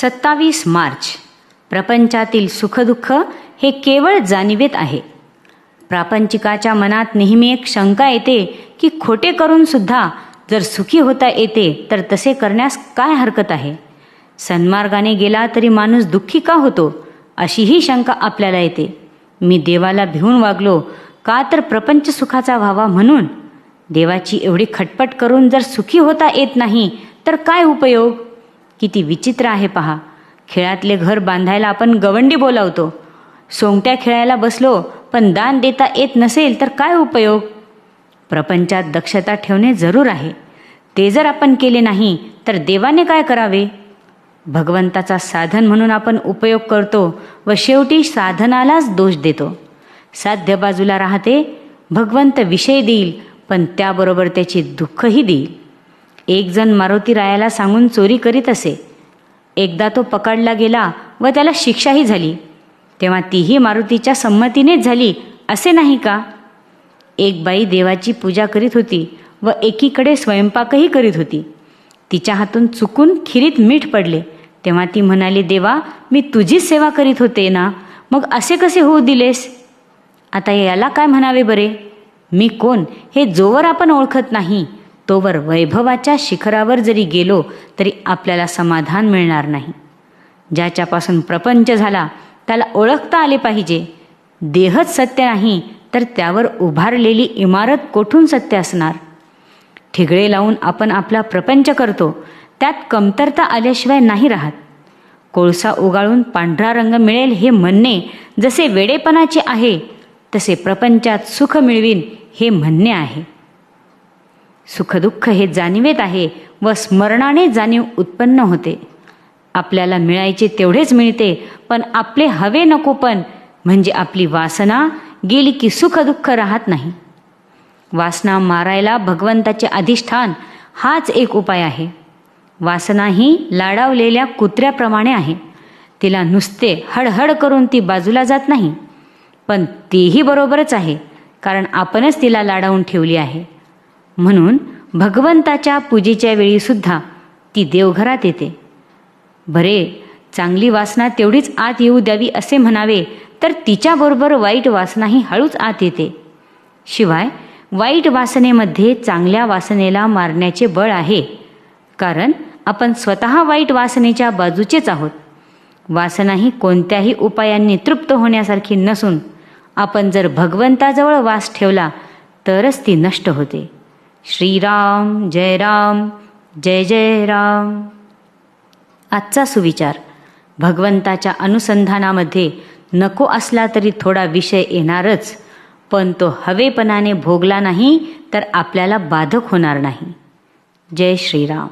सत्तावीस मार्च. प्रपंचातील सुखदुःख हे केवळ जाणिवेत आहे. प्रापंचिकाच्या मनात नेहमी एक शंका येते की खोटे करून सुद्धा जर सुखी होता येते तर तसे करण्यास काय हरकत आहे? सन्मार्गाने गेला तरी माणूस दुःखी का होतो? अशीही शंका आपल्याला येते. मी देवाला भिवून वागलो का तर प्रपंच सुखाचा व्हावा म्हणून? देवाची एवढी खटपट करून जर सुखी होता येत नाही तर काय उपयोग? किती विचित्र आहे पहा. खेळातले घर बांधायला आपण गवंडी बोलावतो. सोंगट्या खेळायला बसलो पण दान देता येत नसेल तर काय उपयोग? प्रपंचात दक्षता ठेवणे जरूर आहे. ते जर आपण केले नाही तर देवाने काय करावे? भगवंताचा साधन म्हणून आपण उपयोग करतो व शेवटी साधनालाच दोष देतो. साध्य बाजूला राहते भगवंत विषय देईल पण त्याबरोबर त्याची दुःखही देईल. एक जण मारुती रायाला सांगून चोरी करीत असे. एकदा तो पकडला गेला व त्याला शिक्षाही झाली. तेव्हा तीही मारुतीच्या संमतीनेच झाली असे नाही का? एक बाई देवाची पूजा करीत होती व एकीकडे स्वयंपाकही करीत होती. तिच्या हातून चुकून खिरीत मीठ पडले. तेव्हा ती म्हणाली देवा मी तुझीच सेवा करीत होते ना? मग असे कसे होऊ दिलेस? आता याला काय म्हणावे बरे? मी कोण? हे जोवर आपण ओळखत नाही. तोवर वैभवाच्या शिखरावर जरी गेलो तरी आपल्याला समाधान मिळणार नाही. ज्याच्यापासून प्रपंच झाला त्याला ओळखता आले पाहिजे. देहच सत्य नाही तर त्यावर उभारलेली इमारत कोठून सत्य असणार? ठिगळे लावून आपण आपला प्रपंच करतो त्यात कमतरता आल्याशिवाय नाही राहत. कोळसा उगाळून पांढरा रंग मिळेल हे म्हणणे जसे वेडेपणाचे आहे तसे प्रपंचात सुख मिळवीन हे म्हणणे आहे. सुखदुःख हे जाणीवेत आहे व स्मरणाने जाणीव उत्पन्न होते. आपल्याला मिळायचे तेवढेच मिळते पण आपले हवे नको पण म्हणजे आपली वासना गेली की सुखदुःख राहत नाही. वासना मारायला भगवंताचे अधिष्ठान हाच एक उपाय आहे. वासना ही लाडावलेल्या कुत्र्याप्रमाणे आहे. तिला नुसते हडहड करून ती बाजूला जात नाही. पण तेही बरोबरच आहे कारण आपणच तिला लाडावून ठेवली आहे. म्हणून भगवंताच्या पूजेच्या वेळीसुद्धा ती देवघरात येते. बरे चांगली वासना तेवढीच आत येऊ द्यावी असे म्हणावे तर तिच्याबरोबर वाईट वासनाही हळूच आत येते. शिवाय वाईट वासनेमध्ये चांगल्या वासनेला मारण्याचे बळ आहे कारण आपण स्वतः वाईट वासनेच्या बाजूचेच आहोत. वासना ही कोणत्याही उपायांनी तृप्त होण्यासारखी नसून आपण जर भगवंताजवळ वास ठेवला तरच ती नष्ट होते. श्रीराम जय राम जय जय राम. आजचा सुविचार. भगवंताच्या अनुसंधानामध्ये नको असला तरी थोडा विषय येणारच पण तो हवेपणाने भोगला नाही तर आपल्याला बाधक होणार नाही. जय श्रीराम.